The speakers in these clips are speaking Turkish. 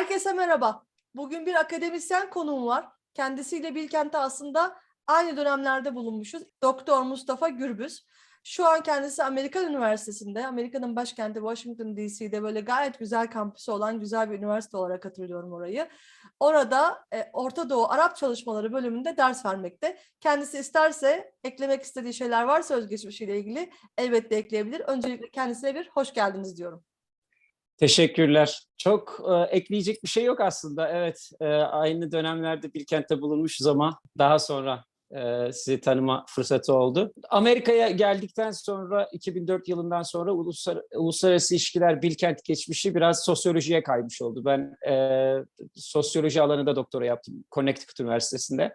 Herkese merhaba. Bugün bir akademisyen konuğum var. Kendisiyle Bilkent'te aslında aynı dönemlerde bulunmuşuz. Doktor Mustafa Gürbüz. Şu an kendisi Amerikan Üniversitesi'nde, Amerika'nın başkenti Washington DC'de böyle gayet güzel kampüsü olan güzel bir üniversite olarak hatırlıyorum orayı. Orada e, Orta Doğu Arap Çalışmaları bölümünde ders vermekte. Kendisi isterse eklemek istediği şeyler varsa özgeçmişiyle ilgili elbette ekleyebilir. Öncelikle kendisine bir hoş geldiniz diyorum. Teşekkürler. Çok e, ekleyecek bir şey yok aslında. Evet, e, aynı dönemlerde Bilkent'te bulunmuşuz ama daha sonra e, sizi tanıma fırsatı oldu. Amerika'ya geldikten sonra 2004 yılından sonra uluslar, uluslararası ilişkiler Bilkent geçmişi biraz sosyolojiye kaymış oldu. Ben e, sosyoloji alanında doktora yaptım Connecticut Üniversitesi'nde.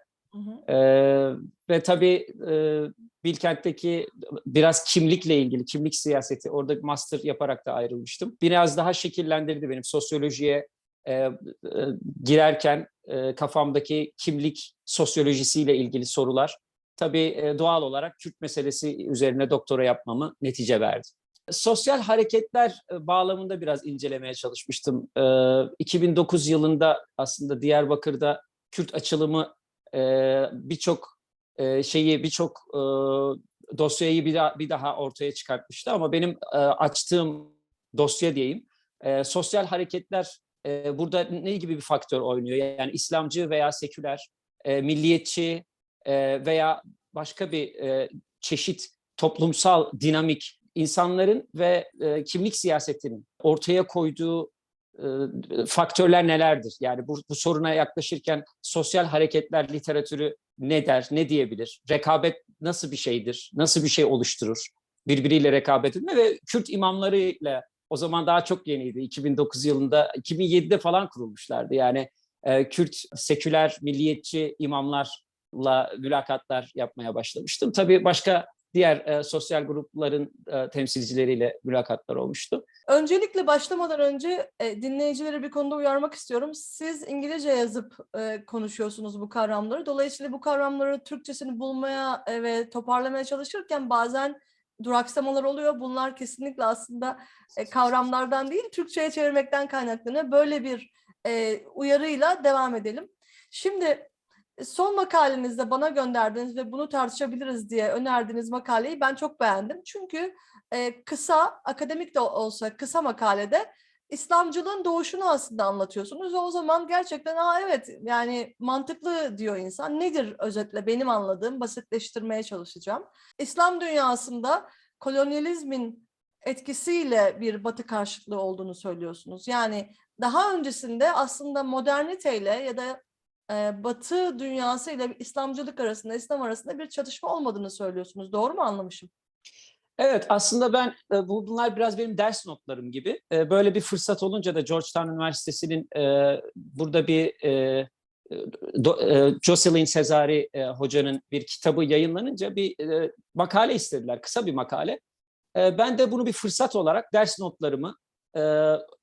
Ee, ve tabii e, Bilkent'teki biraz kimlikle ilgili, kimlik siyaseti, orada master yaparak da ayrılmıştım. Biraz daha şekillendirdi benim sosyolojiye e, e, girerken e, kafamdaki kimlik sosyolojisiyle ilgili sorular. Tabii e, doğal olarak Kürt meselesi üzerine doktora yapmamı netice verdi. Sosyal hareketler bağlamında biraz incelemeye çalışmıştım. E, 2009 yılında aslında Diyarbakır'da Kürt açılımı e, birçok e, şeyi birçok e, dosyayı bir daha, bir daha ortaya çıkartmıştı ama benim e, açtığım dosya diyeyim e, sosyal hareketler e, burada ne gibi bir faktör oynuyor? Yani İslamcı veya seküler, e, milliyetçi e, veya başka bir e, çeşit toplumsal dinamik insanların ve e, kimlik siyasetinin ortaya koyduğu faktörler nelerdir? Yani bu, bu soruna yaklaşırken sosyal hareketler literatürü ne der, ne diyebilir? Rekabet nasıl bir şeydir? Nasıl bir şey oluşturur? Birbiriyle rekabet etme ve Kürt imamlarıyla o zaman daha çok yeniydi. 2009 yılında, 2007'de falan kurulmuşlardı. Yani e, Kürt seküler, milliyetçi imamlarla mülakatlar yapmaya başlamıştım. Tabii başka diğer e, sosyal grupların e, temsilcileriyle mülakatlar olmuştu. Öncelikle başlamadan önce e, dinleyicileri bir konuda uyarmak istiyorum. Siz İngilizce yazıp e, konuşuyorsunuz bu kavramları. Dolayısıyla bu kavramları Türkçesini bulmaya e, ve toparlamaya çalışırken bazen duraksamalar oluyor. Bunlar kesinlikle aslında e, kavramlardan değil, Türkçe'ye çevirmekten kaynaklanıyor. Böyle bir e, uyarıyla devam edelim. Şimdi son makalenizde bana gönderdiniz ve bunu tartışabiliriz diye önerdiğiniz makaleyi ben çok beğendim. Çünkü e, kısa, akademik de olsa kısa makalede İslamcılığın doğuşunu aslında anlatıyorsunuz. O zaman gerçekten Aa, evet yani mantıklı diyor insan. Nedir özetle benim anladığım basitleştirmeye çalışacağım. İslam dünyasında kolonyalizmin etkisiyle bir batı karşıtlığı olduğunu söylüyorsunuz. Yani daha öncesinde aslında moderniteyle ya da e, Batı dünyası ile İslamcılık arasında, İslam arasında bir çatışma olmadığını söylüyorsunuz. Doğru mu anlamışım? Evet aslında ben bu bunlar biraz benim ders notlarım gibi. Böyle bir fırsat olunca da Georgetown Üniversitesi'nin burada bir Jocelyn Cesari e, hocanın bir kitabı yayınlanınca bir makale istediler, kısa bir makale. Ben de bunu bir fırsat olarak ders notlarımı, e,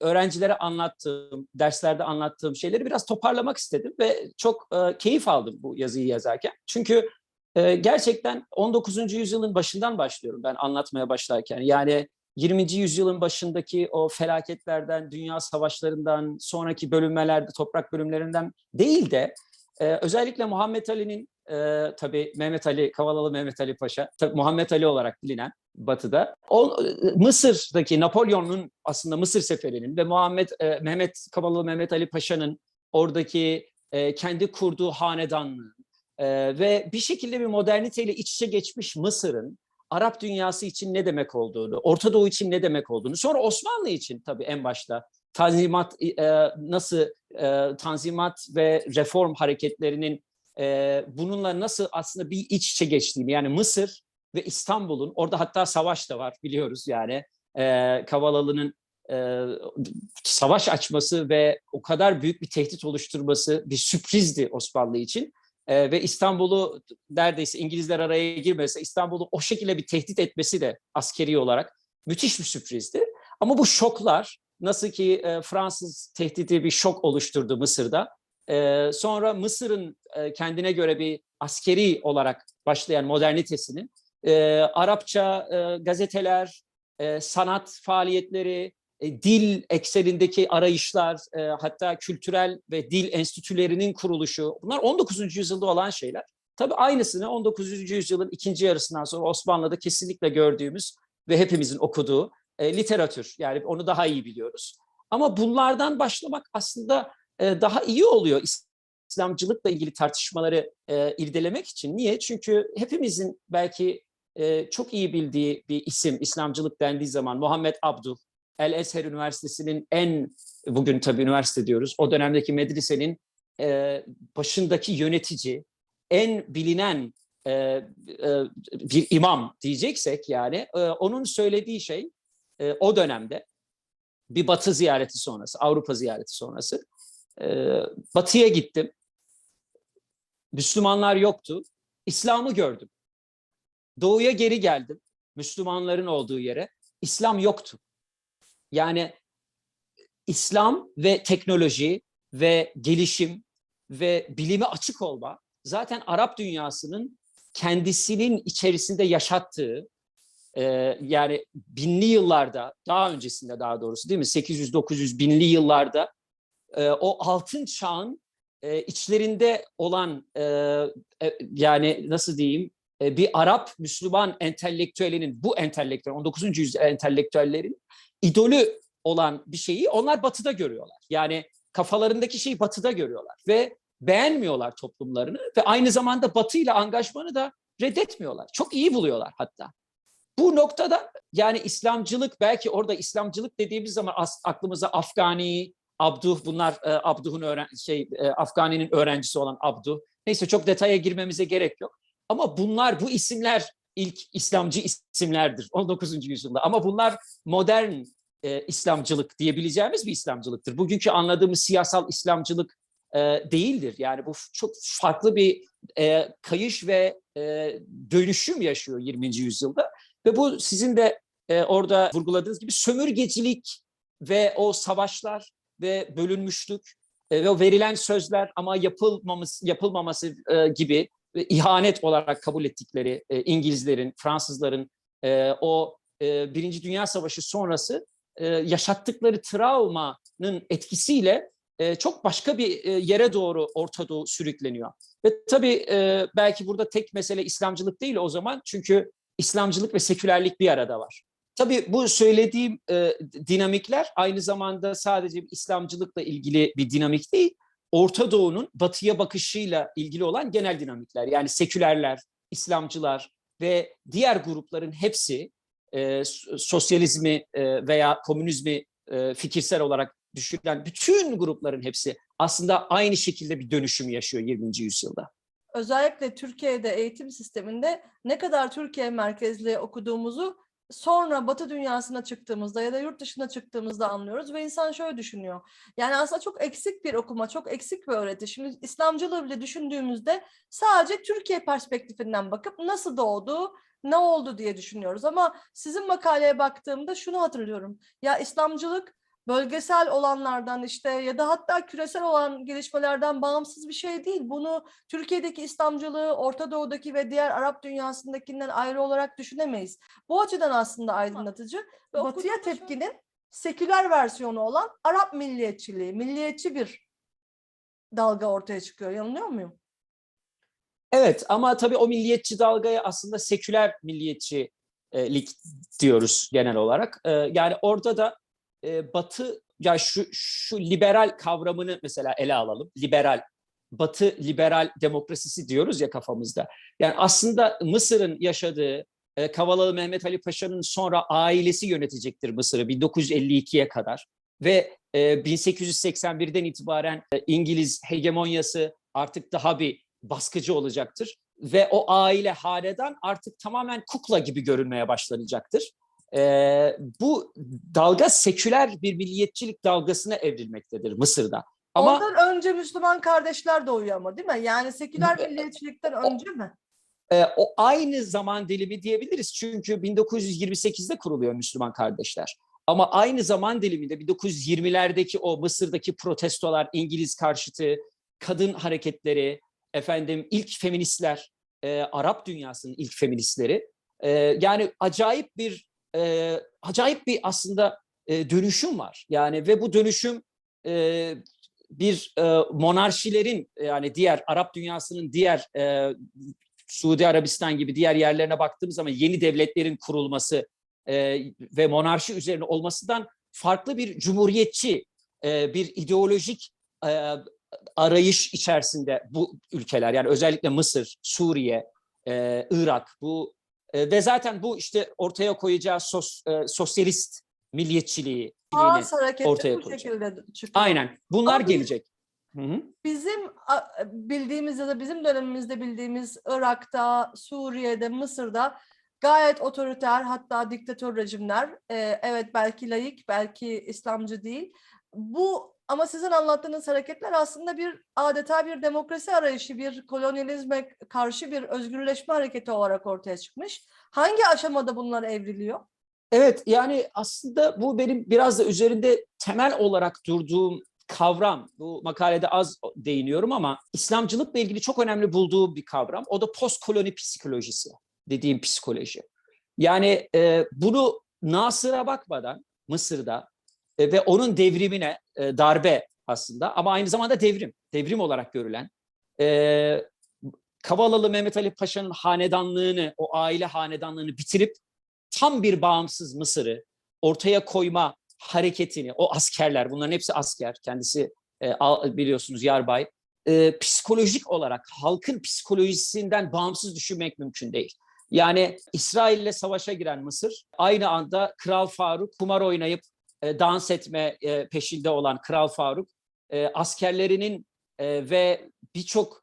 öğrencilere anlattığım, derslerde anlattığım şeyleri biraz toparlamak istedim ve çok e, keyif aldım bu yazıyı yazarken. Çünkü ee, gerçekten 19. yüzyılın başından başlıyorum ben anlatmaya başlarken. Yani 20. yüzyılın başındaki o felaketlerden, dünya savaşlarından, sonraki bölünmelerde, toprak bölümlerinden değil de e, özellikle Muhammed Ali'nin e, tabii Mehmet Ali, Kavalalı Mehmet Ali Paşa, tabii Muhammed Ali olarak bilinen Batı'da. O e, Mısır'daki Napolyon'un aslında Mısır seferinin ve Muhammed e, Mehmet Kavalalı Mehmet Ali Paşa'nın oradaki e, kendi kurduğu hanedanlığı, ee, ve bir şekilde bir moderniteyle iç içe geçmiş Mısır'ın Arap dünyası için ne demek olduğunu, Orta Doğu için ne demek olduğunu, sonra Osmanlı için tabii en başta tanzimat e, nasıl e, tanzimat ve reform hareketlerinin e, bununla nasıl aslında bir iç içe geçtiğini yani Mısır ve İstanbul'un orada hatta savaş da var biliyoruz yani e, Kavalalı'nın e, savaş açması ve o kadar büyük bir tehdit oluşturması bir sürprizdi Osmanlı için. Ee, ve İstanbul'u neredeyse İngilizler araya girmese İstanbul'u o şekilde bir tehdit etmesi de askeri olarak müthiş bir sürprizdi. Ama bu şoklar nasıl ki e, Fransız tehdidi bir şok oluşturdu Mısır'da. Sonra Mısır'ın kendine göre bir askeri olarak başlayan modernitesinin e, Arapça gazeteler, sanat faaliyetleri, e, dil eksenindeki arayışlar, hatta kültürel ve dil enstitülerinin kuruluşu bunlar 19. yüzyılda olan şeyler. Tabii aynısını 19. yüzyılın ikinci yarısından sonra Osmanlı'da kesinlikle gördüğümüz ve hepimizin okuduğu e, literatür. Yani onu daha iyi biliyoruz. Ama bunlardan başlamak aslında daha iyi oluyor İslamcılıkla ilgili tartışmaları e, irdelemek için. Niye? Çünkü hepimizin belki e, çok iyi bildiği bir isim İslamcılık dendiği zaman Muhammed Abduh, El Ezher Üniversitesi'nin en, bugün tabii üniversite diyoruz, o dönemdeki medresenin e, başındaki yönetici, en bilinen e, e, bir imam diyeceksek yani, e, onun söylediği şey e, o dönemde bir Batı ziyareti sonrası, Avrupa ziyareti sonrası, Batı'ya gittim. Müslümanlar yoktu. İslam'ı gördüm. Doğuya geri geldim. Müslümanların olduğu yere. İslam yoktu. Yani İslam ve teknoloji ve gelişim ve bilime açık olma zaten Arap dünyasının kendisinin içerisinde yaşattığı e, yani binli yıllarda daha öncesinde daha doğrusu değil mi 800-900 binli yıllarda e, o altın çağın e, içlerinde olan e, e, yani nasıl diyeyim e, bir Arap Müslüman entelektüelinin bu entelektüel 19. yüzyıl entelektüellerin idolü olan bir şeyi onlar batıda görüyorlar. Yani kafalarındaki şeyi batıda görüyorlar ve beğenmiyorlar toplumlarını ve aynı zamanda batı ile angajmanı da reddetmiyorlar. Çok iyi buluyorlar hatta. Bu noktada yani İslamcılık belki orada İslamcılık dediğimiz zaman aklımıza Afgani, Abduh bunlar e, Abduh'un öğren şey e, Afgani'nin öğrencisi olan Abduh. Neyse çok detaya girmemize gerek yok. Ama bunlar bu isimler ilk İslamcı isimlerdir 19. yüzyılda. Ama bunlar modern e, İslamcılık diyebileceğimiz bir İslamcılıktır. Bugünkü anladığımız siyasal İslamcılık e, değildir. Yani bu çok farklı bir e, kayış ve e, dönüşüm yaşıyor 20. yüzyılda. Ve bu sizin de e, orada vurguladığınız gibi sömürgecilik ve o savaşlar ve bölünmüşlük e, ve verilen sözler ama yapılmaması, yapılmaması e, gibi ve ihanet olarak kabul ettikleri e, İngilizlerin, Fransızların e, o e, Birinci Dünya Savaşı sonrası e, yaşattıkları travmanın etkisiyle e, çok başka bir e, yere doğru Orta Doğu sürükleniyor. Ve tabii e, belki burada tek mesele İslamcılık değil o zaman çünkü İslamcılık ve sekülerlik bir arada var. Tabii bu söylediğim e, dinamikler aynı zamanda sadece İslamcılıkla ilgili bir dinamik değil, Orta Doğu'nun batıya bakışıyla ilgili olan genel dinamikler. Yani sekülerler, İslamcılar ve diğer grupların hepsi e, sosyalizmi e, veya komünizmi e, fikirsel olarak düşünen bütün grupların hepsi aslında aynı şekilde bir dönüşüm yaşıyor 20. yüzyılda. Özellikle Türkiye'de eğitim sisteminde ne kadar Türkiye merkezli okuduğumuzu sonra Batı dünyasına çıktığımızda ya da yurt dışına çıktığımızda anlıyoruz ve insan şöyle düşünüyor. Yani aslında çok eksik bir okuma, çok eksik bir öğreti. Şimdi İslamcılığı bile düşündüğümüzde sadece Türkiye perspektifinden bakıp nasıl doğdu, ne oldu diye düşünüyoruz. Ama sizin makaleye baktığımda şunu hatırlıyorum. Ya İslamcılık bölgesel olanlardan işte ya da hatta küresel olan gelişmelerden bağımsız bir şey değil. Bunu Türkiye'deki İslamcılığı, Orta Doğu'daki ve diğer Arap dünyasındakinden ayrı olarak düşünemeyiz. Bu açıdan aslında aydınlatıcı ve Batı'ya tepkinin seküler versiyonu olan Arap milliyetçiliği, milliyetçi bir dalga ortaya çıkıyor. Yanılıyor muyum? Evet ama tabii o milliyetçi dalgaya aslında seküler milliyetçilik diyoruz genel olarak. Ee, Yani orada da e, Batı ya şu şu liberal kavramını mesela ele alalım. Liberal Batı liberal demokrasisi diyoruz ya kafamızda. Yani aslında Mısır'ın yaşadığı e, Kavalalı Mehmet Ali Paşa'nın sonra ailesi yönetecektir Mısır'ı 1952'ye kadar ve e, 1881'den itibaren e, İngiliz hegemonyası artık daha bir baskıcı olacaktır ve o aile hanedan artık tamamen kukla gibi görünmeye başlanacaktır. Ee, bu dalga seküler bir milliyetçilik dalgasına evrilmektedir Mısır'da. Ama Ondan önce Müslüman kardeşler doğuyor ama değil mi? Yani seküler Bu- milliyetçilikten o- önce mi? e, o aynı zaman dilimi diyebiliriz. Çünkü 1928'de kuruluyor Müslüman kardeşler. Ama aynı zaman diliminde 1920'lerdeki o Mısır'daki protestolar, İngiliz karşıtı, kadın hareketleri, efendim ilk feministler, e, Arap dünyasının ilk feministleri. e, yani acayip bir e, acayip bir aslında e, dönüşüm var. Yani ve bu dönüşüm e, bir e, monarşilerin yani diğer Arap dünyasının diğer e, Suudi Arabistan gibi diğer yerlerine baktığımız zaman yeni devletlerin kurulması e, ve monarşi üzerine olmasından farklı bir cumhuriyetçi e, bir ideolojik e, arayış içerisinde bu ülkeler yani özellikle Mısır, Suriye, e, Irak bu e, ve zaten bu işte ortaya koyacağı sos, e, sosyalist milliyetçiliği ortaya bu koyacak. aynen bunlar Ama biz- gelecek. Hı hı. Bizim bildiğimiz ya da bizim dönemimizde bildiğimiz Irak'ta, Suriye'de, Mısır'da gayet otoriter hatta diktatör rejimler. Ee, evet belki laik, belki İslamcı değil. Bu ama sizin anlattığınız hareketler aslında bir adeta bir demokrasi arayışı, bir kolonyalizme karşı bir özgürleşme hareketi olarak ortaya çıkmış. Hangi aşamada bunlar evriliyor? Evet yani aslında bu benim biraz da üzerinde temel olarak durduğum kavram. Bu makalede az değiniyorum ama İslamcılıkla ilgili çok önemli bulduğum bir kavram. O da postkoloni psikolojisi dediğim psikoloji. Yani e, bunu Nasır'a bakmadan Mısır'da e, ve onun devrimine e, darbe aslında ama aynı zamanda devrim, devrim olarak görülen e, Kavalalı Mehmet Ali Paşa'nın hanedanlığını, o aile hanedanlığını bitirip tam bir bağımsız Mısır'ı ortaya koyma hareketini, o askerler, bunların hepsi asker, kendisi biliyorsunuz yarbay, psikolojik olarak halkın psikolojisinden bağımsız düşünmek mümkün değil. Yani İsrail'le savaşa giren Mısır, aynı anda Kral Faruk kumar oynayıp e, dans etme e, peşinde olan Kral Faruk, e, askerlerinin ve birçok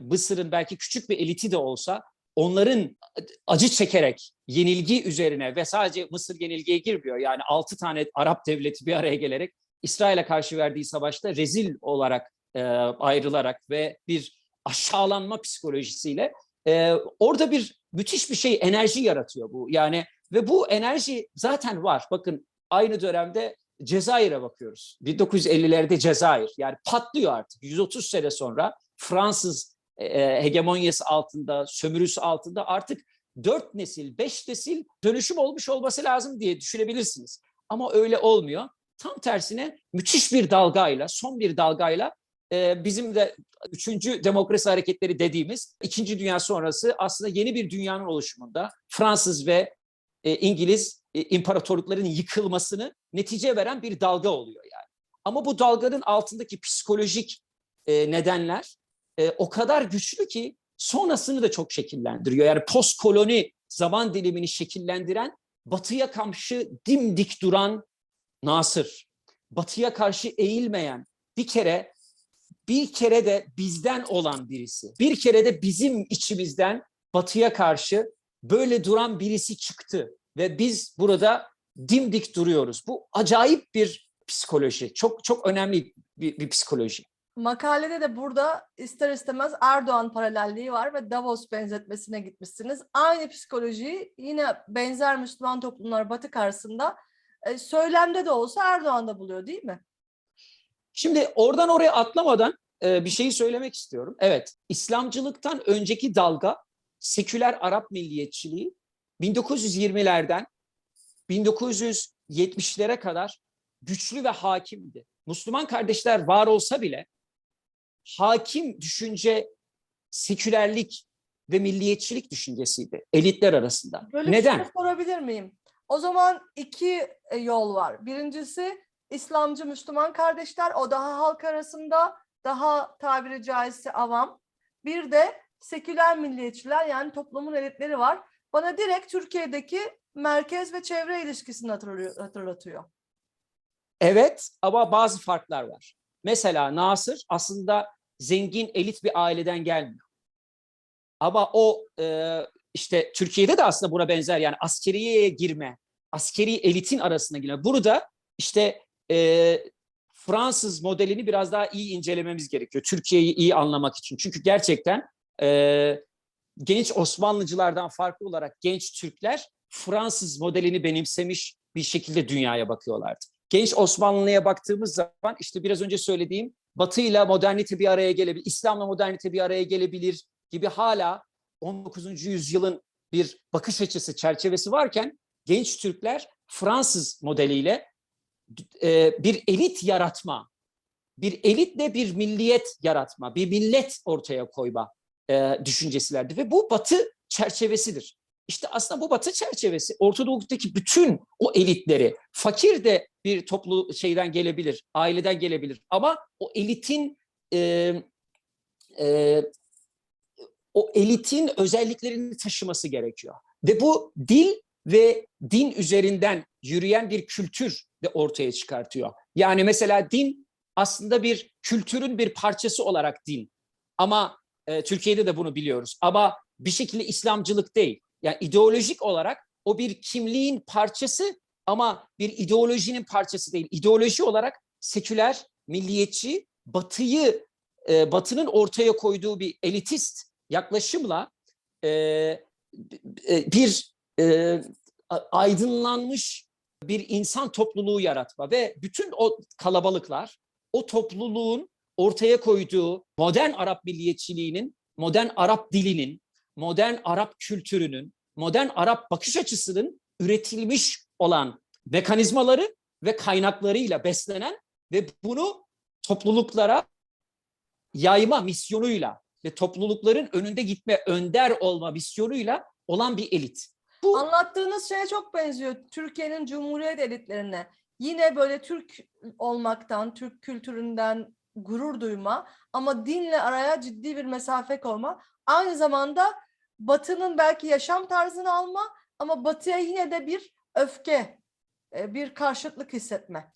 Mısır'ın belki küçük bir eliti de olsa onların acı çekerek yenilgi üzerine ve sadece Mısır yenilgiye girmiyor. Yani altı tane Arap devleti bir araya gelerek İsrail'e karşı verdiği savaşta rezil olarak ayrılarak ve bir aşağılanma psikolojisiyle orada bir müthiş bir şey enerji yaratıyor bu. Yani ve bu enerji zaten var. Bakın aynı dönemde Cezayir'e bakıyoruz. 1950'lerde Cezayir yani patlıyor artık. 130 sene sonra Fransız e, hegemonyası altında, sömürüsü altında artık dört nesil, beş nesil dönüşüm olmuş olması lazım diye düşünebilirsiniz. Ama öyle olmuyor. Tam tersine müthiş bir dalgayla, son bir dalgayla e, bizim de üçüncü demokrasi hareketleri dediğimiz ikinci dünya sonrası aslında yeni bir dünyanın oluşumunda Fransız ve e, İngiliz e, imparatorlukların yıkılmasını netice veren bir dalga oluyor yani. Ama bu dalganın altındaki psikolojik e, nedenler o kadar güçlü ki sonrasını da çok şekillendiriyor. Yani postkoloni zaman dilimini şekillendiren batıya karşı dimdik duran Nasır, batıya karşı eğilmeyen bir kere bir kere de bizden olan birisi, bir kere de bizim içimizden batıya karşı böyle duran birisi çıktı ve biz burada dimdik duruyoruz. Bu acayip bir psikoloji, çok çok önemli bir, bir psikoloji. Makalede de burada ister istemez Erdoğan paralelliği var ve Davos benzetmesine gitmişsiniz. Aynı psikolojiyi yine benzer Müslüman toplumlar Batı karşısında e, söylemde de olsa Erdoğan'da buluyor değil mi? Şimdi oradan oraya atlamadan e, bir şeyi söylemek istiyorum. Evet, İslamcılıktan önceki dalga seküler Arap milliyetçiliği 1920'lerden 1970'lere kadar güçlü ve hakimdi. Müslüman kardeşler var olsa bile hakim düşünce sekülerlik ve milliyetçilik düşüncesiydi elitler arasında. Böyle bir Neden? soru sorabilir miyim? O zaman iki e, yol var. Birincisi İslamcı Müslüman kardeşler o daha halk arasında daha tabiri caizse avam. Bir de seküler milliyetçiler yani toplumun elitleri var. Bana direkt Türkiye'deki merkez ve çevre ilişkisini hatırlatıyor. Evet ama bazı farklar var. Mesela Nasır aslında zengin elit bir aileden gelmiyor. Ama o e, işte Türkiye'de de aslında buna benzer yani askeriyeye girme, askeri elitin arasına girme. Burada işte e, Fransız modelini biraz daha iyi incelememiz gerekiyor. Türkiye'yi iyi anlamak için. Çünkü gerçekten e, genç Osmanlıcılardan farklı olarak genç Türkler Fransız modelini benimsemiş bir şekilde dünyaya bakıyorlardı. Genç Osmanlı'ya baktığımız zaman işte biraz önce söylediğim Batı ile modernite bir araya gelebilir, İslam'la modernite bir araya gelebilir gibi hala 19. yüzyılın bir bakış açısı çerçevesi varken genç Türkler Fransız modeliyle e, bir elit yaratma, bir elitle bir milliyet yaratma, bir millet ortaya koyma e, düşüncesilerdi ve bu Batı çerçevesidir. İşte aslında bu Batı çerçevesi Orta Doğu'daki bütün o elitleri, fakir de bir toplu şeyden gelebilir, aileden gelebilir ama o elitin e, e, o elitin özelliklerini taşıması gerekiyor. Ve bu dil ve din üzerinden yürüyen bir kültür de ortaya çıkartıyor. Yani mesela din aslında bir kültürün bir parçası olarak din. Ama e, Türkiye'de de bunu biliyoruz. Ama bir şekilde İslamcılık değil. Yani ideolojik olarak o bir kimliğin parçası ama bir ideolojinin parçası değil. İdeoloji olarak seküler, milliyetçi, batıyı, e, batının ortaya koyduğu bir elitist yaklaşımla e, e, bir e, aydınlanmış bir insan topluluğu yaratma ve bütün o kalabalıklar o topluluğun ortaya koyduğu modern Arap milliyetçiliğinin, modern Arap dilinin, modern Arap kültürünün, modern Arap bakış açısının üretilmiş olan mekanizmaları ve kaynaklarıyla beslenen ve bunu topluluklara yayma misyonuyla ve toplulukların önünde gitme, önder olma misyonuyla olan bir elit. Bu Anlattığınız şeye çok benziyor Türkiye'nin Cumhuriyet elitlerine. Yine böyle Türk olmaktan, Türk kültüründen gurur duyma ama dinle araya ciddi bir mesafe koyma. Aynı zamanda Batı'nın belki yaşam tarzını alma ama Batı'ya yine de bir öfke, e, bir karşıtlık hissetme.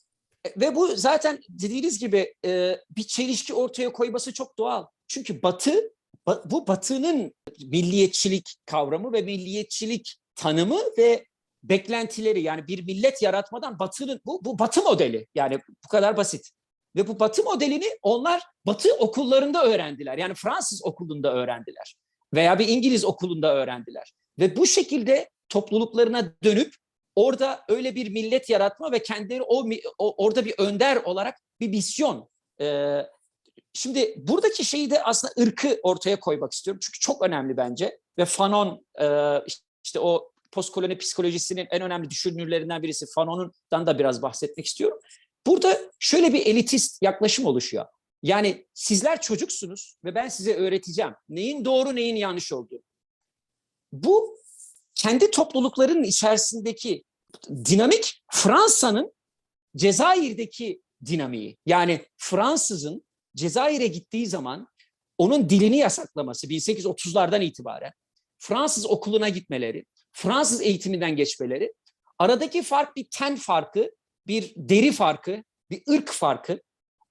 ve bu zaten dediğiniz gibi e, bir çelişki ortaya koyması çok doğal. Çünkü Batı, ba- bu Batı'nın milliyetçilik kavramı ve milliyetçilik tanımı ve beklentileri yani bir millet yaratmadan Batı'nın bu, bu Batı modeli yani bu kadar basit. Ve bu Batı modelini onlar Batı okullarında öğrendiler. Yani Fransız okulunda öğrendiler veya bir İngiliz okulunda öğrendiler. Ve bu şekilde topluluklarına dönüp orada öyle bir millet yaratma ve kendileri o, o- orada bir önder olarak bir misyon. Ee, şimdi buradaki şeyi de aslında ırkı ortaya koymak istiyorum. Çünkü çok önemli bence. Ve Fanon e, işte o postkoloni psikolojisinin en önemli düşünürlerinden birisi Fanon'dan da biraz bahsetmek istiyorum. Burada şöyle bir elitist yaklaşım oluşuyor. Yani sizler çocuksunuz ve ben size öğreteceğim neyin doğru neyin yanlış olduğunu. Bu kendi topluluklarının içerisindeki dinamik Fransa'nın Cezayir'deki dinamiği. Yani Fransızın Cezayir'e gittiği zaman onun dilini yasaklaması 1830'lardan itibaren Fransız okuluna gitmeleri, Fransız eğitiminden geçmeleri, aradaki fark bir ten farkı, bir deri farkı, bir ırk farkı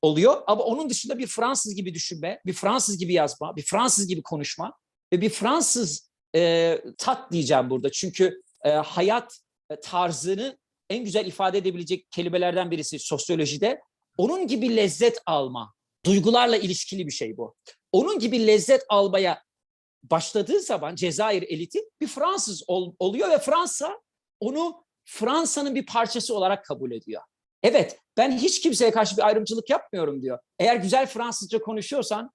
oluyor. Ama onun dışında bir Fransız gibi düşünme, bir Fransız gibi yazma, bir Fransız gibi konuşma ve bir Fransız e, tat diyeceğim burada. Çünkü e, hayat e, tarzını en güzel ifade edebilecek kelimelerden birisi sosyolojide. Onun gibi lezzet alma, duygularla ilişkili bir şey bu. Onun gibi lezzet almaya başladığı zaman Cezayir eliti bir Fransız ol- oluyor ve Fransa onu Fransa'nın bir parçası olarak kabul ediyor. Evet, ben hiç kimseye karşı bir ayrımcılık yapmıyorum diyor. Eğer güzel Fransızca konuşuyorsan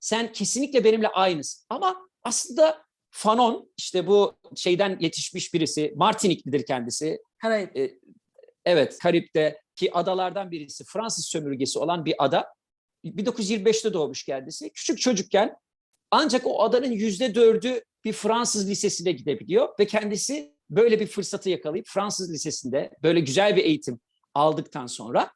sen kesinlikle benimle aynısın. Ama aslında Fanon işte bu şeyden yetişmiş birisi, Martiniklidir kendisi. Karayip. E, evet, Karip'teki adalardan birisi, Fransız sömürgesi olan bir ada. 1925'te doğmuş kendisi. Küçük çocukken ancak o adanın yüzde dördü bir Fransız lisesine gidebiliyor ve kendisi böyle bir fırsatı yakalayıp Fransız lisesinde böyle güzel bir eğitim aldıktan sonra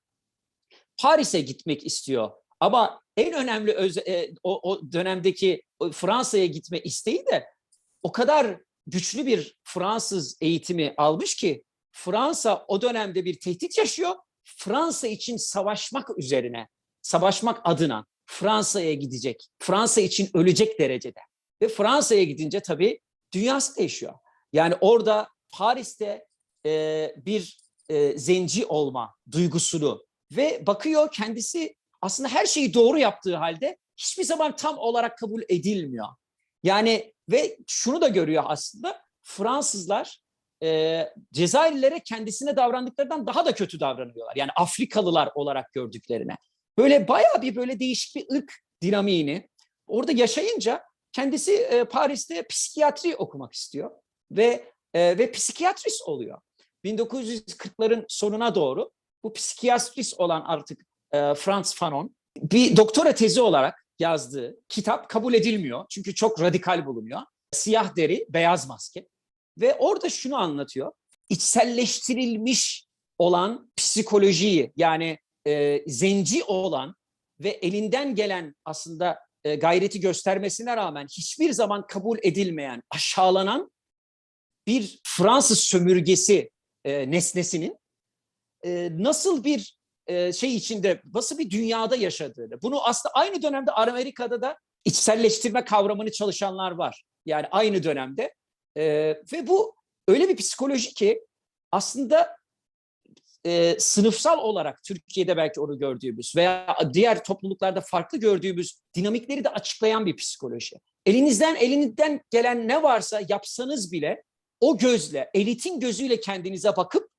Paris'e gitmek istiyor. Ama en önemli öze- e, o, o dönemdeki Fransa'ya gitme isteği de o kadar güçlü bir Fransız eğitimi almış ki Fransa o dönemde bir tehdit yaşıyor. Fransa için savaşmak üzerine, savaşmak adına Fransa'ya gidecek. Fransa için ölecek derecede. Ve Fransa'ya gidince tabii dünyası değişiyor. Yani orada Paris'te e, bir e, zenci olma duygusunu ve bakıyor kendisi aslında her şeyi doğru yaptığı halde hiçbir zaman tam olarak kabul edilmiyor. Yani ve şunu da görüyor aslında Fransızlar e, Cezayirlilere kendisine davrandıklarından daha da kötü davranıyorlar. Yani Afrikalılar olarak gördüklerine. Böyle bayağı bir böyle değişik bir ırk dinamiğini orada yaşayınca kendisi e, Paris'te psikiyatri okumak istiyor ve e, ve psikiyatrist oluyor. 1940'ların sonuna doğru bu psikiyatrist olan artık e, Franz Fanon bir doktora tezi olarak yazdığı kitap kabul edilmiyor. Çünkü çok radikal bulunuyor. Siyah deri, beyaz maske. Ve orada şunu anlatıyor. İçselleştirilmiş olan psikolojiyi yani e, zenci olan ve elinden gelen aslında e, gayreti göstermesine rağmen hiçbir zaman kabul edilmeyen, aşağılanan bir Fransız sömürgesi e, nesnesinin e, nasıl bir e, şey içinde, nasıl bir dünyada yaşadığını, bunu aslında aynı dönemde Amerika'da da içselleştirme kavramını çalışanlar var. Yani aynı dönemde. E, ve bu öyle bir psikoloji ki aslında e, sınıfsal olarak Türkiye'de belki onu gördüğümüz veya diğer topluluklarda farklı gördüğümüz dinamikleri de açıklayan bir psikoloji. Elinizden elinizden gelen ne varsa yapsanız bile o gözle, elitin gözüyle kendinize bakıp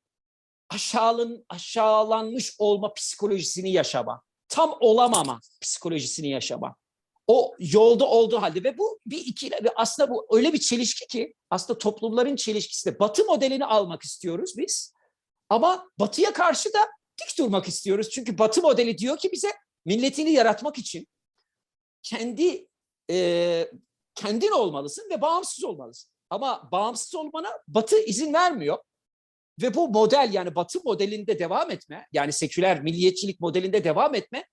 aşağılan, aşağılanmış olma psikolojisini yaşama. Tam olamama psikolojisini yaşama. O yolda olduğu halde ve bu bir ve aslında bu öyle bir çelişki ki aslında toplumların çelişkisi de Batı modelini almak istiyoruz biz. Ama Batı'ya karşı da dik durmak istiyoruz. Çünkü Batı modeli diyor ki bize milletini yaratmak için kendi e, kendin olmalısın ve bağımsız olmalısın. Ama bağımsız olmana Batı izin vermiyor. Ve bu model yani Batı modelinde devam etme, yani seküler milliyetçilik modelinde devam etme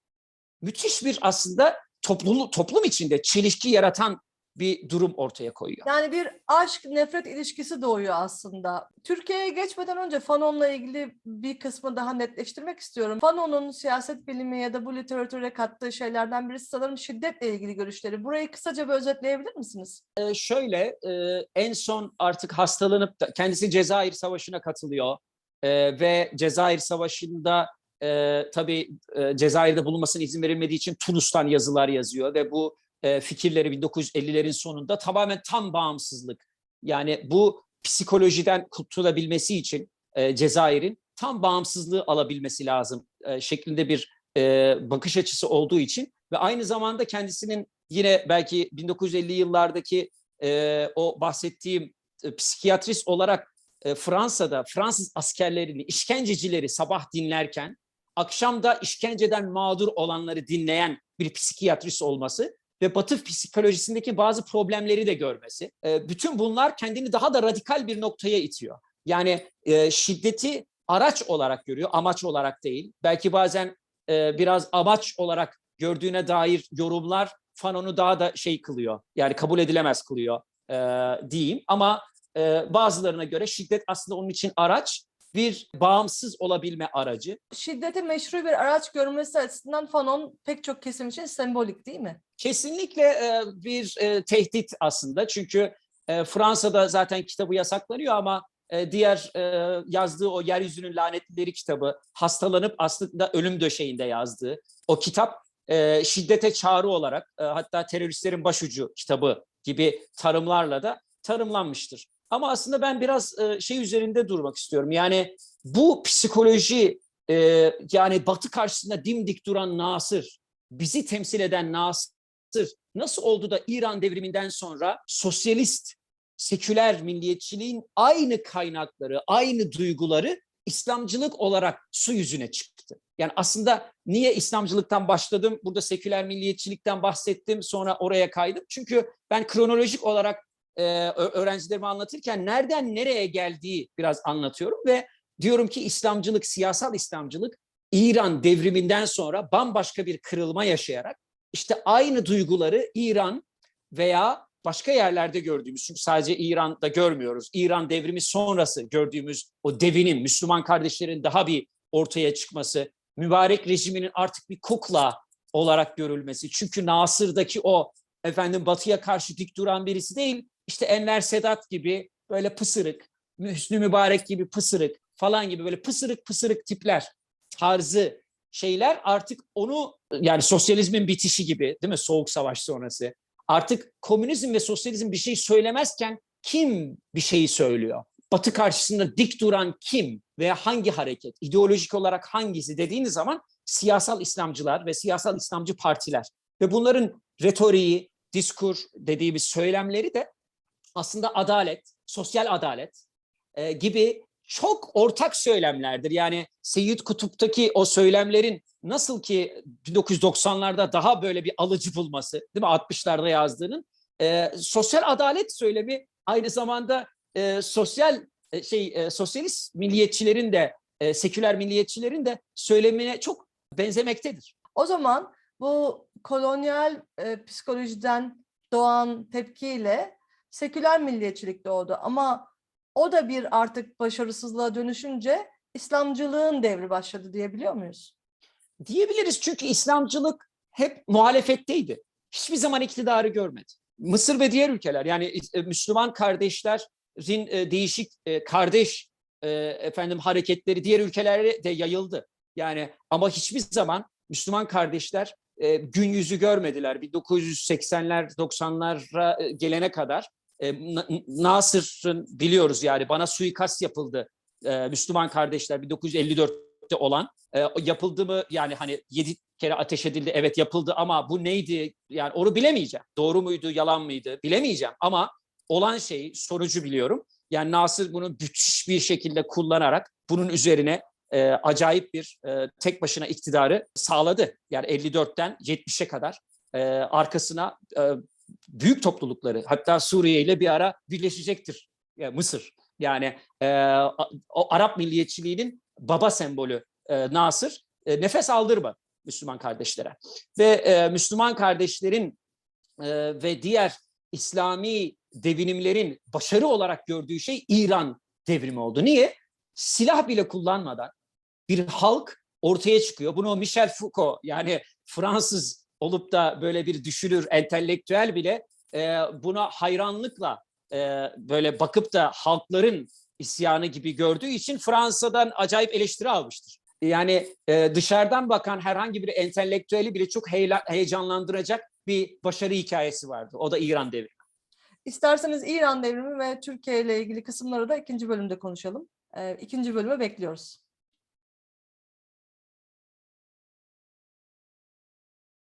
müthiş bir aslında toplum, toplum içinde çelişki yaratan bir durum ortaya koyuyor. Yani bir aşk nefret ilişkisi doğuyor aslında. Türkiye'ye geçmeden önce Fanon'la ilgili bir kısmı daha netleştirmek istiyorum. Fanon'un siyaset bilimi ya da bu literatüre kattığı şeylerden birisi sanırım şiddetle ilgili görüşleri. Burayı kısaca bir özetleyebilir misiniz? Ee, şöyle e, en son artık hastalanıp da kendisi Cezayir Savaşı'na katılıyor Ee, ve Cezayir Savaşı'nda e, tabii e, Cezayir'de bulunmasına izin verilmediği için Tunus'tan yazılar yazıyor ve bu e, fikirleri 1950'lerin sonunda tamamen tam bağımsızlık. Yani bu psikolojiden kurtulabilmesi için e, Cezayir'in tam bağımsızlığı alabilmesi lazım e, şeklinde bir e, bakış açısı olduğu için ve aynı zamanda kendisinin yine belki 1950 yıllardaki e, o bahsettiğim e, psikiyatrist olarak e, Fransa'da Fransız askerlerini, işkencecileri sabah dinlerken akşam da işkenceden mağdur olanları dinleyen bir psikiyatrist olması ve Batı psikolojisindeki bazı problemleri de görmesi. E, bütün bunlar kendini daha da radikal bir noktaya itiyor. Yani e, şiddeti araç olarak görüyor, amaç olarak değil. Belki bazen e, biraz amaç olarak gördüğüne dair yorumlar Fanon'u daha da şey kılıyor. Yani kabul edilemez kılıyor e, diyeyim. Ama e, bazılarına göre şiddet aslında onun için araç, bir bağımsız olabilme aracı. Şiddeti meşru bir araç görmesi açısından Fanon pek çok kesim için sembolik değil mi? Kesinlikle e, bir e, tehdit aslında. Çünkü e, Fransa'da zaten kitabı yasaklanıyor ama diğer yazdığı o Yeryüzünün Lanetlileri kitabı hastalanıp aslında ölüm döşeğinde yazdığı o kitap şiddete çağrı olarak hatta teröristlerin başucu kitabı gibi tarımlarla da tarımlanmıştır. Ama aslında ben biraz e, şey üzerinde durmak istiyorum. Yani bu psikoloji e, yani Batı karşısında dimdik duran Nasır, bizi temsil eden Nasır nasıl oldu da İran devriminden sonra sosyalist, seküler milliyetçiliğin aynı kaynakları, aynı duyguları İslamcılık olarak su yüzüne çıktı. Yani aslında niye İslamcılıktan başladım? Burada seküler milliyetçilikten bahsettim, sonra oraya kaydım. Çünkü ben kronolojik olarak e, öğrencilerime anlatırken nereden nereye geldiği biraz anlatıyorum ve diyorum ki İslamcılık, siyasal İslamcılık İran devriminden sonra bambaşka bir kırılma yaşayarak işte aynı duyguları İran veya başka yerlerde gördüğümüz, çünkü sadece İran'da görmüyoruz. İran devrimi sonrası gördüğümüz o devinin, Müslüman kardeşlerin daha bir ortaya çıkması, mübarek rejiminin artık bir kukla olarak görülmesi. Çünkü Nasır'daki o efendim batıya karşı dik duran birisi değil, işte Enver Sedat gibi böyle pısırık, Hüsnü Mübarek gibi pısırık falan gibi böyle pısırık pısırık tipler tarzı şeyler artık onu yani sosyalizmin bitişi gibi değil mi? Soğuk savaş sonrası. Artık komünizm ve sosyalizm bir şey söylemezken kim bir şeyi söylüyor? Batı karşısında dik duran kim veya hangi hareket, ideolojik olarak hangisi dediğiniz zaman siyasal İslamcılar ve siyasal İslamcı partiler. Ve bunların retoriği, diskur dediğimiz söylemleri de aslında adalet, sosyal adalet e, gibi çok ortak söylemlerdir. Yani Seyyid Kutup'taki o söylemlerin nasıl ki 1990'larda daha böyle bir alıcı bulması, değil mi 60'larda yazdığının e, sosyal adalet söylemi aynı zamanda e, sosyal e, şey e, sosyalist milliyetçilerin de e, seküler milliyetçilerin de söylemine çok benzemektedir. O zaman bu kolonyal e, psikolojiden doğan tepkiyle seküler milliyetçilik doğdu. Ama o da bir artık başarısızlığa dönüşünce İslamcılığın devri başladı diyebiliyor muyuz? Diyebiliriz çünkü İslamcılık hep muhalefetteydi. Hiçbir zaman iktidarı görmedi. Mısır ve diğer ülkeler yani e, Müslüman kardeşlerin e, değişik e, kardeş efendim hareketleri diğer ülkelere de yayıldı. Yani ama hiçbir zaman Müslüman kardeşler gün yüzü görmediler. 1980'ler 90'lara e, gelene kadar e, Na- Nasır'ın biliyoruz yani bana suikast yapıldı e, Müslüman kardeşler 1954'te olan e, yapıldı mı yani hani yedi kere ateş edildi evet yapıldı ama bu neydi yani onu bilemeyeceğim. Doğru muydu yalan mıydı bilemeyeceğim ama olan şeyi sonucu biliyorum. Yani Nasır bunu müthiş bir şekilde kullanarak bunun üzerine e, acayip bir e, tek başına iktidarı sağladı. Yani 54'ten 70'e kadar e, arkasına e, büyük toplulukları hatta Suriye ile bir ara birleşecektir ya Mısır. Yani e, o Arap milliyetçiliğinin baba sembolü e, Nasır e, nefes aldırma Müslüman kardeşlere. Ve e, Müslüman kardeşlerin e, ve diğer İslami devinimlerin başarı olarak gördüğü şey İran devrimi oldu. Niye? Silah bile kullanmadan bir halk ortaya çıkıyor. Bunu Michel Foucault yani Fransız olup da böyle bir düşünür, entelektüel bile e, buna hayranlıkla e, böyle bakıp da halkların isyanı gibi gördüğü için Fransa'dan acayip eleştiri almıştır. Yani e, dışarıdan bakan herhangi bir entelektüeli bile çok heyecanlandıracak bir başarı hikayesi vardı. O da İran devrimi. İsterseniz İran devrimi ve Türkiye ile ilgili kısımları da ikinci bölümde konuşalım. E, ikinci bölüme bekliyoruz.